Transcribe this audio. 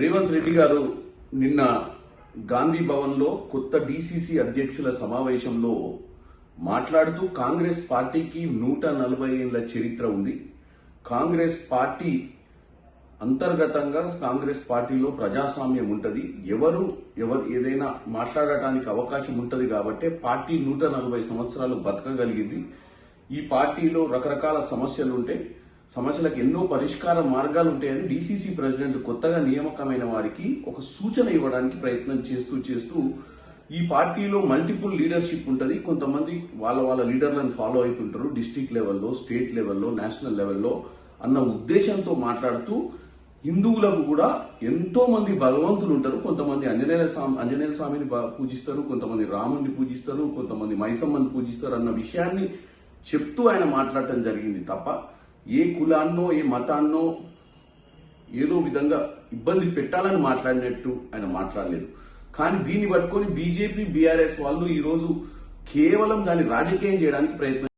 రేవంత్ రెడ్డి గారు నిన్న గాంధీ భవన్లో కొత్త డీసీసీ అధ్యక్షుల సమావేశంలో మాట్లాడుతూ కాంగ్రెస్ పార్టీకి నూట నలభై ఏళ్ళ చరిత్ర ఉంది. కాంగ్రెస్ పార్టీ అంతర్గతంగా కాంగ్రెస్ పార్టీలో ప్రజాస్వామ్యం ఉంటుంది. ఎవరు ఎవరు ఏదైనా మాట్లాడటానికి అవకాశం ఉంటుంది కాబట్టి పార్టీ నూట నలభై సంవత్సరాలు బతకగలిగింది. ఈ పార్టీలో రకరకాల సమస్యలు ఉంటాయి సమస్యలకు ఎన్నో పరిష్కార మార్గాలు ఉంటాయని డీసీసీ ప్రెసిడెంట్ కొత్తగా నియామకమైన వారికి ఒక సూచన ఇవ్వడానికి ప్రయత్నం చేస్తూ చేస్తూ ఈ పార్టీలో మల్టిపుల్ లీడర్షిప్ ఉంటుంది. కొంతమంది వాళ్ళ వాళ్ళ లీడర్లను ఫాలో అవుతుంటారు డిస్టిక్ లెవెల్లో స్టేట్ లెవెల్లో నేషనల్ లెవెల్లో అన్న ఉద్దేశంతో మాట్లాడుతూ హిందువులకు కూడా ఎంతో మంది భగవంతులు ఉంటారు. కొంతమంది ఆంజనేయ స్వామి ఆంజనేయ స్వామిని పూజిస్తారు. కొంతమంది రాముడిని పూజిస్తారు. కొంతమంది మైసమ్మని పూజిస్తారు అన్న విషయాన్ని చెప్తూ ఆయన మాట్లాడటం జరిగింది తప్ప ఏ కులాన్నో ఏ మతాన్నో ఏదో విధంగా ఇబ్బంది పెట్టాలని మాట్లాడినట్టు ఆయన మాట్లాడలేదు. కానీ దీన్ని పట్టుకొని బీజేపీ బీఆర్ఎస్ వాళ్ళు ఈరోజు కేవలం దాన్ని రాజకీయం చేయడానికి ప్రయత్నం